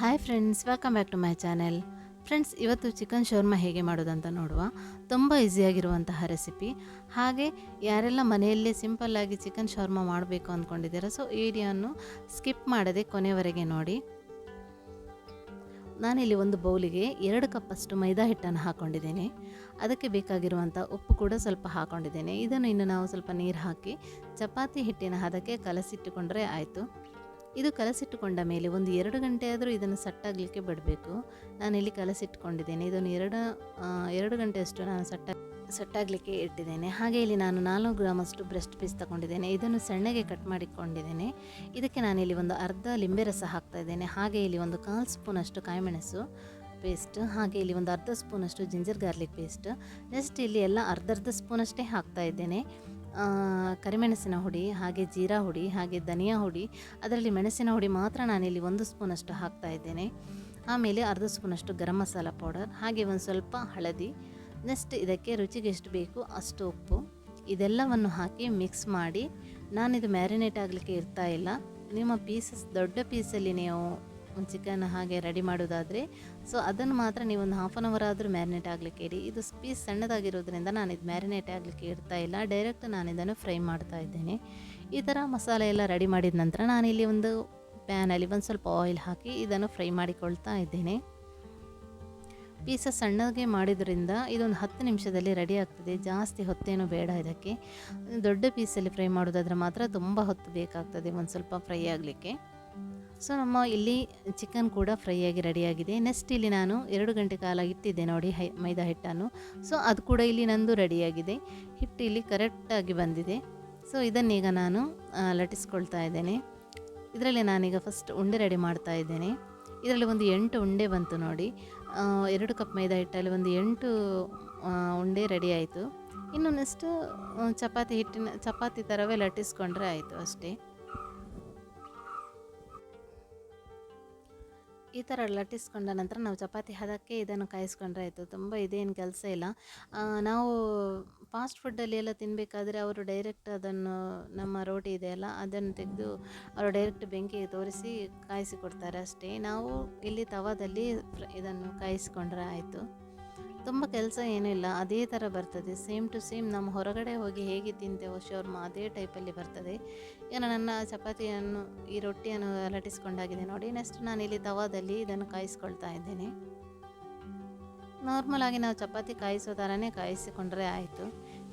Hi friends welcome back to my channel friends ಇವತ್ತು chicken shawarma ಹೇಗೆ ಮಾಡೋದಂತ ನೋಡುವ. ತುಂಬ ಈಸಿಯಾಗಿರುವಂತಹ ರೆಸಿಪಿ ಹಾಗೆ ಯಾರೆಲ್ಲ ಮನೆಯಲ್ಲೇ ಸಿಂಪಲ್ಲಾಗಿ ಚಿಕನ್ ಶೋರ್ಮ ಮಾಡಬೇಕು ಅಂದ್ಕೊಂಡಿದ್ದೀರಾ ಸೊ ಈ ವಿಡಿಯೋನು ಸ್ಕಿಪ್ ಮಾಡದೆ ಕೊನೆವರೆಗೆ ನೋಡಿ. ನಾನಿಲ್ಲಿ ಒಂದು ಬೌಲಿಗೆ ಎರಡು ಕಪ್ಪಷ್ಟು ಮೈದಾ ಹಿಟ್ಟನ್ನು ಹಾಕ್ಕೊಂಡಿದ್ದೇನೆ ಅದಕ್ಕೆ ಬೇಕಾಗಿರುವಂಥ ಉಪ್ಪು ಕೂಡ ಸ್ವಲ್ಪ ಹಾಕ್ಕೊಂಡಿದ್ದೇನೆ ಇದನ್ನು ಇನ್ನು ನಾವು ಸ್ವಲ್ಪ ನೀರು ಹಾಕಿ, ಚಪಾತಿ ಹಿಟ್ಟಿನ ಹದಕ್ಕೆ ಕಲಸಿಟ್ಟುಕೊಂಡ್ರೆ ಆಯಿತು. ಇದು ಕಲಸಿಟ್ಟುಕೊಂಡ ಮೇಲೆ ಒಂದು ಎರಡು ಗಂಟೆ ಆದರೂ ಇದನ್ನು ಸಟ್ಟಾಗಲಿಕ್ಕೆ ಬಿಡಬೇಕು. ನಾನು ಇಲ್ಲಿ ಕಲಸಿಟ್ಕೊಂಡಿದ್ದೇನೆ. ಇದನ್ನು ಎರಡು ಎರಡು ಗಂಟೆಯಷ್ಟು ನಾನು ಸಟ್ಟ, ಸಟ್ಟಾಗಲಿಕ್ಕೆ ಇಟ್ಟಿದ್ದೇನೆ. ಹಾಗೆ ಇಲ್ಲಿ ನಾನು ನಾಲ್ಕು ಗ್ರಾಮಷ್ಟು ಬ್ರೆಸ್ಟ್ ಪೀಸ್ ತಗೊಂಡಿದ್ದೇನೆ. ಇದನ್ನು ಸಣ್ಣಗೆ ಕಟ್ ಮಾಡಿಕೊಂಡಿದ್ದೇನೆ. ಇದಕ್ಕೆ ನಾನಿಲ್ಲಿ ಒಂದು ಅರ್ಧ ಲಿಂಬೆ ರಸ ಹಾಕ್ತಾ ಇದ್ದೇನೆ. ಹಾಗೆ ಇಲ್ಲಿ ಒಂದು ಕಾಲು ಸ್ಪೂನಷ್ಟು ಕಾಯಿಮೆಣಸು ಪೇಸ್ಟ್, ಹಾಗೆ ಇಲ್ಲಿ ಒಂದು ಅರ್ಧ ಸ್ಪೂನಷ್ಟು ಜಿಂಜರ್ ಗಾರ್ಲಿಕ್ ಪೇಸ್ಟ್. ನೆಕ್ಸ್ಟ್ ಇಲ್ಲಿ ಎಲ್ಲ ಅರ್ಧ ಅರ್ಧ ಸ್ಪೂನಷ್ಟೇ ಹಾಕ್ತಾ ಇದ್ದೇನೆ. ಕರಿಮೆಣಸಿನ ಹುಡಿ, ಹಾಗೆ ಜೀರಾ ಹುಡಿ, ಹಾಗೆ ಧನಿಯಾ ಹುಡಿ, ಅದರಲ್ಲಿ ಮೆಣಸಿನ ಹುಡಿ ಮಾತ್ರ ನಾನಿಲ್ಲಿ ಒಂದು ಸ್ಪೂನಷ್ಟು ಹಾಕ್ತಾ ಇದ್ದೇನೆ. ಆಮೇಲೆ ಅರ್ಧ ಸ್ಪೂನಷ್ಟು ಗರಂ ಮಸಾಲ ಪೌಡರ್, ಹಾಗೆ ಒಂದು ಸ್ವಲ್ಪ ಹಳದಿ, ನೆಕ್ಸ್ಟ್ ಇದಕ್ಕೆ ರುಚಿಗೆ ಎಷ್ಟು ಬೇಕು ಅಷ್ಟು ಉಪ್ಪು. ಇದೆಲ್ಲವನ್ನು ಹಾಕಿ ಮಿಕ್ಸ್ ಮಾಡಿ, ನಾನಿದು ಮ್ಯಾರಿನೇಟ್ ಆಗಲಿಕ್ಕೆ ಇರ್ತಾ ಇಲ್ಲ. ನಿಮ್ಮ ಪೀಸಸ್, ದೊಡ್ಡ ಪೀಸಲ್ಲಿ ನೀವು ಚಿಕನ್ ಹಾಗೆ ರೆಡಿ ಮಾಡೋದಾದರೆ ಸೊ ಅದನ್ನು ಮಾತ್ರ ನೀವು ಒಂದು ಹಾಫ್ ಆನ್ ಅವರ್ ಆದರೂ ಮ್ಯಾರಿನೇಟ್ ಆಗಲಿಕ್ಕೆ ಇಡಿ. ಇದು ಪೀಸ್ ಸಣ್ಣದಾಗಿರೋದ್ರಿಂದ ನಾನು ಇದು ಮ್ಯಾರಿನೇಟ್ ಆಗಲಿಕ್ಕೆ ಇರ್ತಾ ಇಲ್ಲ. ಡೈರೆಕ್ಟ್ ನಾನು ಇದನ್ನು ಫ್ರೈ ಮಾಡ್ತಾ ಇದ್ದೇನೆ. ಈ ಥರ ಮಸಾಲೆ ಎಲ್ಲ ರೆಡಿ ಮಾಡಿದ ನಂತರ ನಾನು ಇಲ್ಲಿ ಒಂದು ಪ್ಯಾನಲ್ಲಿ ಒಂದು ಸ್ವಲ್ಪ ಆಯಿಲ್ ಹಾಕಿ ಇದನ್ನು ಫ್ರೈ ಮಾಡಿಕೊಳ್ತಾ ಇದ್ದೇನೆ. ಪೀಸಸ್ ಸಣ್ಣಗೆ ಮಾಡಿದ್ರಿಂದ ಇದೊಂದು ಹತ್ತು ನಿಮಿಷದಲ್ಲಿ ರೆಡಿ ಆಗ್ತದೆ. ಜಾಸ್ತಿ ಹೊತ್ತೇನು ಬೇಡ ಇದಕ್ಕೆ. ದೊಡ್ಡ ಪೀಸಲ್ಲಿ ಫ್ರೈ ಮಾಡೋದಾದ್ರೆ ಮಾತ್ರ ತುಂಬ ಹೊತ್ತು ಬೇಕಾಗ್ತದೆ ಒಂದು ಸ್ವಲ್ಪ ಫ್ರೈ ಆಗಲಿಕ್ಕೆ. ಸೊ ನಮ್ಮ ಇಲ್ಲಿ ಚಿಕನ್ ಕೂಡ ಫ್ರೈ ಆಗಿ ರೆಡಿಯಾಗಿದೆ. ನೆಕ್ಸ್ಟ್ ಇಲ್ಲಿ ನಾನು ಎರಡು ಗಂಟೆ ಕಾಲ ಇಟ್ಟಿದ್ದೆ ನೋಡಿ ಹೈ, ಮೈದಾ ಹಿಟ್ಟನ್ನು. ಸೊ ಅದು ಕೂಡ ಇಲ್ಲಿ ನಂದು ರೆಡಿಯಾಗಿದೆ. ಹಿಟ್ಟು ಇಲ್ಲಿ ಕರೆಕ್ಟಾಗಿ ಬಂದಿದೆ. ಸೊ ಇದನ್ನೀಗ ನಾನು ಲಟ್ಟಿಸ್ಕೊಳ್ತಾ ಇದ್ದೇನೆ. ಇದರಲ್ಲಿ ನಾನೀಗ ಫಸ್ಟ್ ಉಂಡೆ ರೆಡಿ ಮಾಡ್ತಾ ಇದ್ದೇನೆ. ಇದರಲ್ಲಿ ಒಂದು ಎಂಟು ಉಂಡೆ ಬಂತು ನೋಡಿ. ಎರಡು ಕಪ್ ಮೈದಾ ಹಿಟ್ಟಲ್ಲಿ ಒಂದು ಎಂಟು ಉಂಡೆ ರೆಡಿ ಆಯಿತು. ಇನ್ನು ನೆಕ್ಸ್ಟು ಚಪಾತಿ ಹಿಟ್ಟಿನ, ಚಪಾತಿ ಥರವೇ ಲಟ್ಟಿಸ್ಕೊಂಡ್ರೆ ಆಯಿತು ಅಷ್ಟೇ. ಈ ಥರ ಲಟ್ಟಿಸ್ಕೊಂಡ ನಂತರ ನಾವು ಚಪಾತಿ ಹದಕ್ಕೆ ಇದನ್ನು ಕಾಯಿಸ್ಕೊಂಡ್ರೆ ಆಯಿತು. ತುಂಬ ಇದೇನು ಕೆಲಸ ಇಲ್ಲ. ನಾವು ಫಾಸ್ಟ್ ಫುಡ್ಡಲ್ಲಿ ಎಲ್ಲ ತಿನ್ನಬೇಕಾದ್ರೆ ಅವರು ಡೈರೆಕ್ಟ್ ಅದನ್ನು ನಮ್ಮ ರೋಟಿ ಇದೆಯಲ್ಲ ಅದನ್ನು ತೆಗೆದು ಅವರು ಡೈರೆಕ್ಟ್ ಬೆಂಕಿಗೆ ತೋರಿಸಿ ಕಾಯಿಸಿಕೊಡ್ತಾರೆ ಅಷ್ಟೇ. ನಾವು ಇಲ್ಲಿ ತವಾದಲ್ಲಿ ಇದನ್ನು ಕಾಯಿಸ್ಕೊಂಡ್ರೆ ಆಯಿತು. ತುಂಬ ಕೆಲಸ ಏನಿಲ್ಲ, ಅದೇ ಥರ ಬರ್ತದೆ. ಸೇಮ್ ಟು ಸೇಮ್ ನಮ್ಮ ಹೊರಗಡೆ ಹೋಗಿ ಹೇಗೆ ತಿಂತೇವೋ ಶೋರ್ಮ ಅದೇ ಟೈಪಲ್ಲಿ ಬರ್ತದೆ. ಈಗ ನನ್ನ ಚಪಾತಿಯನ್ನು, ಈ ರೊಟ್ಟಿಯನ್ನು ಲಟ್ಟಿಸ್ಕೊಂಡಾಗಿದೆ ನೋಡಿ ನೆಕ್ಸ್ಟ್ ನಾನು ಇಲ್ಲಿ ತವಾದಲ್ಲಿ ಇದನ್ನು ಕಾಯಿಸ್ಕೊಳ್ತಾ ಇದ್ದೇನೆ. ನಾರ್ಮಲ್ ಆಗಿ ನಾವು ಚಪಾತಿ ಕಾಯಿಸೋ ಥರನೇ ಕಾಯಿಸಿಕೊಂಡ್ರೆ ಆಯಿತು.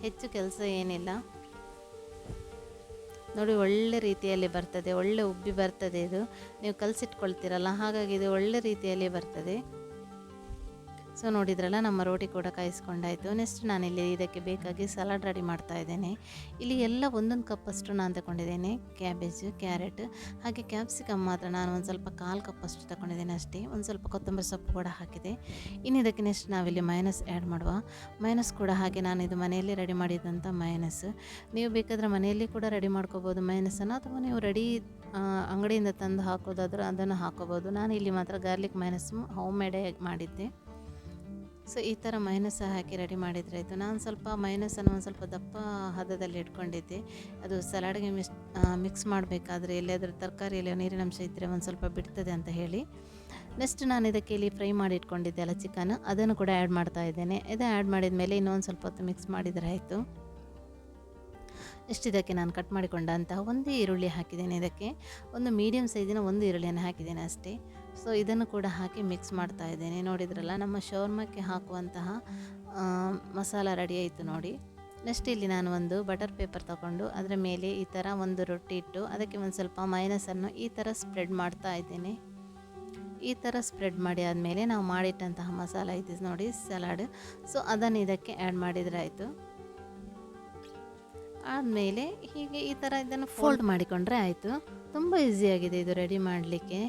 ಹೆಚ್ಚು ಕೆಲಸ ಏನಿಲ್ಲ. ನೋಡಿ, ಒಳ್ಳೆ ರೀತಿಯಲ್ಲಿ ಬರ್ತದೆ, ಒಳ್ಳೆ ಉಬ್ಬಿ ಬರ್ತದೆ ಇದು. ನೀವು ಕಲಸಿಟ್ಕೊಳ್ತೀರಲ್ಲ, ಹಾಗಾಗಿ ಇದು ಒಳ್ಳೆ ರೀತಿಯಲ್ಲಿ ಬರ್ತದೆ. ಸೊ ನೋಡಿದ್ರಲ್ಲ, ನಮ್ಮ ರೋಟಿ ಕೂಡ ಕಾಯಿಸ್ಕೊಂಡಾಯಿತು. ನೆಕ್ಸ್ಟ್ ನಾನಿಲ್ಲಿ ಇದಕ್ಕೆ ಬೇಕಾಗಿ ಸಲಾಡ್ ರೆಡಿ ಮಾಡ್ತಾ ಇದ್ದೇನೆ. ಇಲ್ಲಿ ಎಲ್ಲ ಒಂದೊಂದು ಕಪ್ಪಷ್ಟು ನಾನು ತಗೊಂಡಿದ್ದೇನೆ. ಕ್ಯಾಬೇಜ್ ಕ್ಯಾರೆಟ್ ಹಾಗೆ ಕ್ಯಾಪ್ಸಿಕಮ್ ಮಾತ್ರ ನಾನು ಒಂದು ಸ್ವಲ್ಪ ಕಾಲು ಕಪ್ಪಷ್ಟು ತಗೊಂಡಿದ್ದೇನೆ ಅಷ್ಟೇ. ಒಂದು ಸ್ವಲ್ಪ ಕೊತ್ತಂಬರಿ ಸೊಪ್ಪು ಕೂಡ ಹಾಕಿದೆ. ಇನ್ನು ಇದಕ್ಕೆ ನೆಕ್ಸ್ಟ್ ನಾವಿಲ್ಲಿ ಮೈನಸ್ ಆ್ಯಡ್ ಮಾಡುವ. ಮೈನಸ್ ಕೂಡ ಹಾಗೆ ನಾನು ಇದು ಮನೆಯಲ್ಲಿ ರೆಡಿ ಮಾಡಿದಂಥ ಮೈನಸ್ ನೀವು ಬೇಕಾದರೆ ಮನೆಯಲ್ಲಿ ಕೂಡ ರೆಡಿ ಮಾಡ್ಕೋಬೋದು ಮೈನಸನ್ನು ಅಥವಾ ನೀವು ರೆಡಿ ಅಂಗಡಿಯಿಂದ ತಂದು ಹಾಕೋದಾದ್ರೆ ಅದನ್ನು ಹಾಕೋಬೋದು. ನಾನು ಇಲ್ಲಿ ಮಾತ್ರ ಗಾರ್ಲಿಕ್ ಮೈನಸ್ ಹೋಮ್ ಮೇಡೇ ಮಾಡಿದ್ದೆ. ಸೊ, ಈ ಥರ ಮೈನಸ್ ಹಾಕಿ ರೆಡಿ ಮಾಡಿದರೆ ಆಯಿತು. ನಾನು ಸ್ವಲ್ಪ ಮೈನಸನ್ನು ಒಂದು ಸ್ವಲ್ಪ ದಪ್ಪ ಹದದಲ್ಲಿ ಇಟ್ಕೊಂಡಿದ್ದೆ. ಅದು ಸಲಾಡ್ಗೆ ಮಿಸ್ ಮಿಕ್ಸ್ ಮಾಡಬೇಕಾದ್ರೆ ಎಲ್ಲಿಯಾದರೂ ತರಕಾರಿಯಲ್ಲಿ ನೀರಿನಂಶ ಇದ್ದರೆ ಒಂದು ಸ್ವಲ್ಪ ಬಿಡ್ತದೆ ಅಂತ ಹೇಳಿ. ನೆಕ್ಸ್ಟ್ ನಾನು ಇದಕ್ಕೆ ಇಲ್ಲಿ ಫ್ರೈ ಮಾಡಿ ಇಟ್ಕೊಂಡಿದ್ದೆ ಅಲ್ಲ ಚಿಕನ್. ಅದನ್ನು ಕೂಡ ಆ್ಯಡ್ ಮಾಡ್ತಾ ಇದ್ದೇನೆ. ಇದು ಆ್ಯಡ್ ಮಾಡಿದ ಮೇಲೆ ಇನ್ನೊಂದು ಸ್ವಲ್ಪ ಹೊತ್ತು ಮಿಕ್ಸ್ ಮಾಡಿದರೆ ಆಯಿತು. ನೆಕ್ಸ್ಟ್ ಇದಕ್ಕೆ ನಾನು ಕಟ್ ಮಾಡಿಕೊಂಡಂತಹ ಒಂದು ಈರುಳ್ಳಿ ಹಾಕಿದ್ದೇನೆ ಇದಕ್ಕೆ. ಒಂದು ಮೀಡಿಯಮ್ ಸೈಜಿನ ಒಂದು ಈರುಳ್ಳಿಯನ್ನು ಹಾಕಿದ್ದೇನೆ ಅಷ್ಟೇ. ಸೊ ಇದನ್ನು ಕೂಡ ಹಾಕಿ ಮಿಕ್ಸ್ ಮಾಡ್ತಾ ಇದ್ದೇನೆ. ನೋಡಿದ್ರಲ್ಲ ನಮ್ಮ ಶೌರ್ಮಕ್ಕೆ ಹಾಕುವಂತಹ ಮಸಾಲ ರೆಡಿ ಆಯಿತು ನೋಡಿ. ನೆಕ್ಸ್ಟ್ ಇಲ್ಲಿ ನಾನು ಒಂದು ಬಟರ್ ಪೇಪರ್ ತಗೊಂಡು ಅದರ ಮೇಲೆ ಈ ಥರ ಒಂದು ರೊಟ್ಟಿ ಇಟ್ಟು ಅದಕ್ಕೆ ಒಂದು ಸ್ವಲ್ಪ ಮೈನಸನ್ನು ಈ ಥರ ಸ್ಪ್ರೆಡ್ ಮಾಡ್ತಾ ಇದ್ದೇನೆ. ಈ ಥರ ಸ್ಪ್ರೆಡ್ ಮಾಡಿ ಆದಮೇಲೆ ನಾವು ಮಾಡಿಟ್ಟಂತಹ ಮಸಾಲ ಐತಿ ನೋಡಿ ಸಲಾಡ್ ಸೊ ಅದನ್ನು ಇದಕ್ಕೆ ಆ್ಯಡ್ ಮಾಡಿದರೆ ಆಯಿತು. ಆದಮೇಲೆ ಹೀಗೆ ಈ ಥರ ಇದನ್ನು ಫೋಲ್ಡ್ ಮಾಡಿಕೊಂಡ್ರೆ ಆಯಿತು. ತುಂಬ ಈಸಿಯಾಗಿದೆ ಇದು ರೆಡಿ ಮಾಡಲಿಕ್ಕೆ.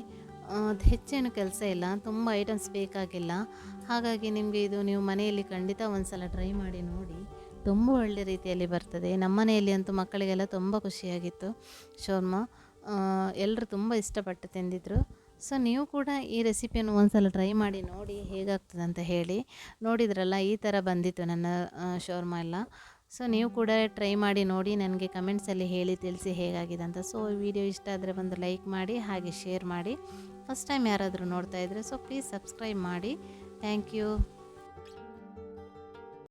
ಅದು ಹೆಚ್ಚೇನು ಕೆಲಸ ಇಲ್ಲ, ತುಂಬ ಐಟಮ್ಸ್ ಬೇಕಾಗಿಲ್ಲ. ಹಾಗಾಗಿ ನಿಮಗೆ ಇದು ನೀವು ಮನೆಯಲ್ಲಿ ಖಂಡಿತ ಒಂದು ಸಲ ಟ್ರೈ ಮಾಡಿ ನೋಡಿ. ತುಂಬ ಒಳ್ಳೆ ರೀತಿಯಲ್ಲಿ ಬರ್ತದೆ. ನಮ್ಮ ಮನೆಯಲ್ಲಿ ಅಂತೂ ಮಕ್ಕಳಿಗೆಲ್ಲ ತುಂಬ ಖುಷಿಯಾಗಿತ್ತು. ಶೋರ್ಮ ಎಲ್ಲರೂ ತುಂಬ ಇಷ್ಟಪಟ್ಟು ತಿಂದಿದ್ರು. ಸೊ ನೀವು ಕೂಡ ಈ ರೆಸಿಪಿಯನ್ನು ಒಂದ್ಸಲ ಟ್ರೈ ಮಾಡಿ ನೋಡಿ ಹೇಗಾಗ್ತದೆ ಅಂತ ಹೇಳಿ. ನೋಡಿದ್ರಲ್ಲ, ಈ ಥರ ಬಂದಿತ್ತು ನನ್ನ ಶೋರ್ಮ ಎಲ್ಲ. ಸೊ ನೀವು ಕೂಡ ಟ್ರೈ ಮಾಡಿ ನೋಡಿ, ನನಗೆ ಕಮೆಂಟ್ಸಲ್ಲಿ ಹೇಳಿ ತಿಳಿಸಿ ಹೇಗಾಗಿದೆ ಅಂತ. ಸೊ ವಿಡಿಯೋ ಇಷ್ಟ ಆದರೆ ಒಂದು ಲೈಕ್ ಮಾಡಿ, ಹಾಗೆ ಶೇರ್ ಮಾಡಿ. ಫಸ್ಟ್ ಟೈಮ್ ಯಾರಾದರೂ ನೋಡ್ತಾ ಇದ್ದರೆ ಸೊ ಪ್ಲೀಸ್ ಸಬ್ಸ್ಕ್ರೈಬ್ ಮಾಡಿ. Thank you